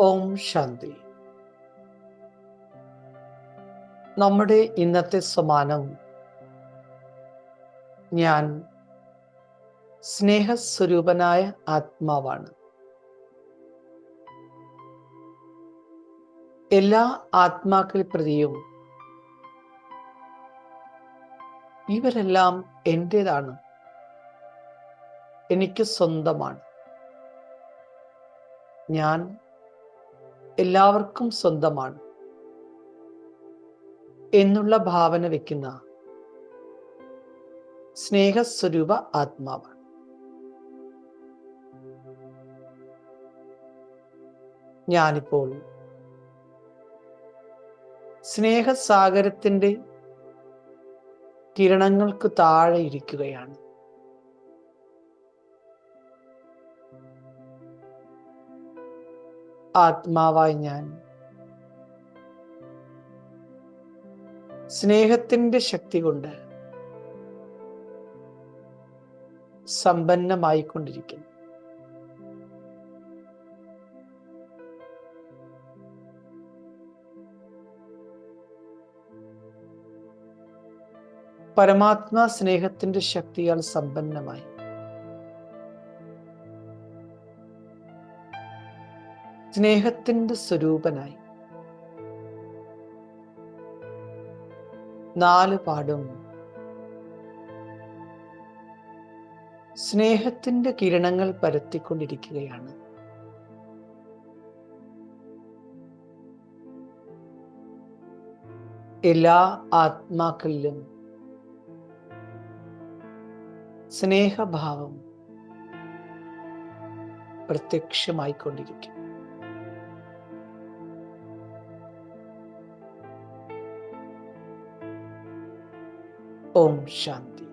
ഓം ശാന്തി. നമ്മുടെ ഇന്നത്തെ സമാനം ഞാൻ സ്നേഹസ്വരൂപനായ ആത്മാവാണ്. എല്ലാ ആത്മാക്കൾ പ്രതിയും ഇവരെല്ലാം എന്റേതാണ് എനിക്ക് സ്വന്തമാണ്. ഞാൻ എല്ലാവർക്കും സ്വന്തമാണ് എന്നുള്ള ഭാവന വെക്കുന്ന സ്നേഹസ്വരൂപ ആത്മാവാണ്. ഞാനിപ്പോൾ സ്നേഹസാഗരത്തിന്റെ കിരണങ്ങൾക്ക് താഴെ ഇരിക്കുകയാണ്. ആത്മാവായി ഞാൻ. സ്നേഹത്തിന്റെ ശക്തി കൊണ്ട് സമ്പന്നമായിക്കൊണ്ടിരിക്കുന്നു. പരമാത്മാ സ്നേഹത്തിന്റെ ശക്തിയാൽ സമ്പന്നമായി. സ്നേഹത്തിന്റെ സ്വരൂപനായി. നാല് പാടും. സ്നേഹത്തിന്റെ കിരണങ്ങൾ പരത്തിക്കൊണ്ടിരിക്കുകയാണ്. എല്ലാ ആത്മാക്കളിലും സ്നേഹഭാവം പ്രത്യക്ഷമായിക്കൊണ്ടിരിക്കും. ഓം ശാന്തി